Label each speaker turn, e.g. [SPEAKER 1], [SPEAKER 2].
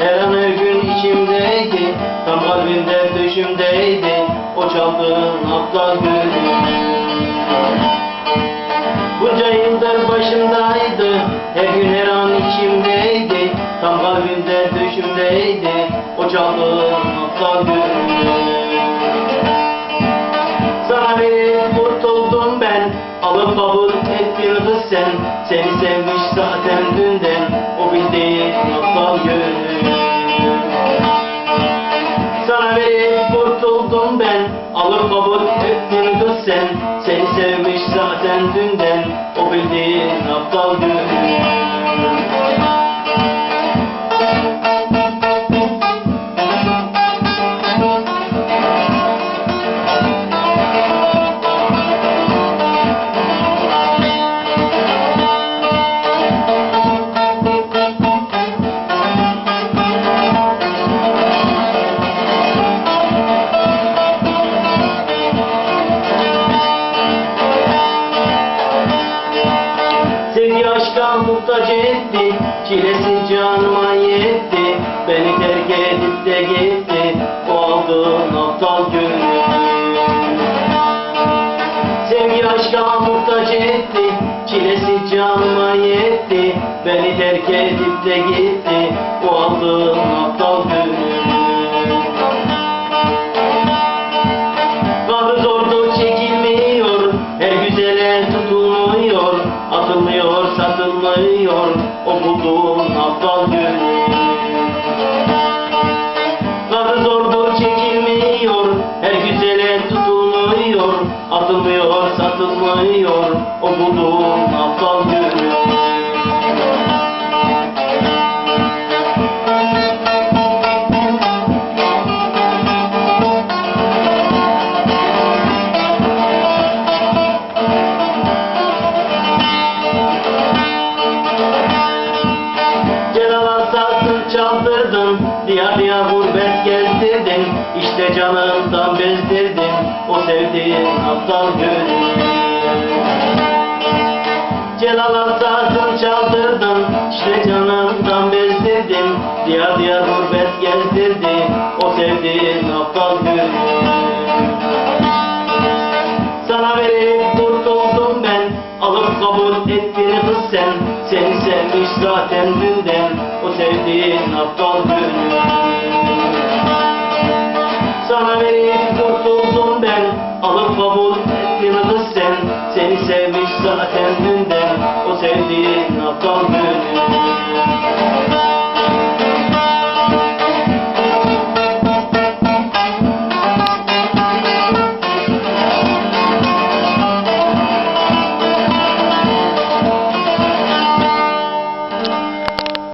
[SPEAKER 1] Her an her gün içimdeydi Tam kalbimde düşümdeydi O çaldığın aptal gülüm Bunca yıldır başımdaydı Her gün her an içimdeydi Tam kalbimde düşümdeydi O çaldığın aptal gülüm sen Seni sevmiş zaten dünden O bildiğin aptal gönül Sana verip kurtuldum ben Alıp kabul ettin kız sen Seni sevmiş zaten dünden O bildiğin aptal gönül aşka muhtaç etti. Çilesi canıma yetti. Beni terk edip de gitti. O aldığın aptal gönül Sevgi aşka muhtaç etti. Çilesi canıma yetti. Beni terk edip de gitti. O aldığın aptal gönül aptal gönül Kahrı zordur çekilmiyor Her güzele tutulmuyor Atılmıyor satılmıyor O bulduğun aptal gönül Diyar diyar gurbet gezdirdin İşte canından bezdirdin O sevdiğin aptal gönül. Celal asasın çaldırdın İşte canından bezdirdin Diyar diyar gurbet gezdirdin O sevdiğin aptal gönül. Sana verip kurtuldum ben Alıp kabul ettin kız sen Seni sevmiş zaten dünden O sevdiğin aptal gönül Sana verip kurtuldum ben Alıp kabul ettin kız sen. Seni sevmiş zaten dünden O sevdiğin aptal gönül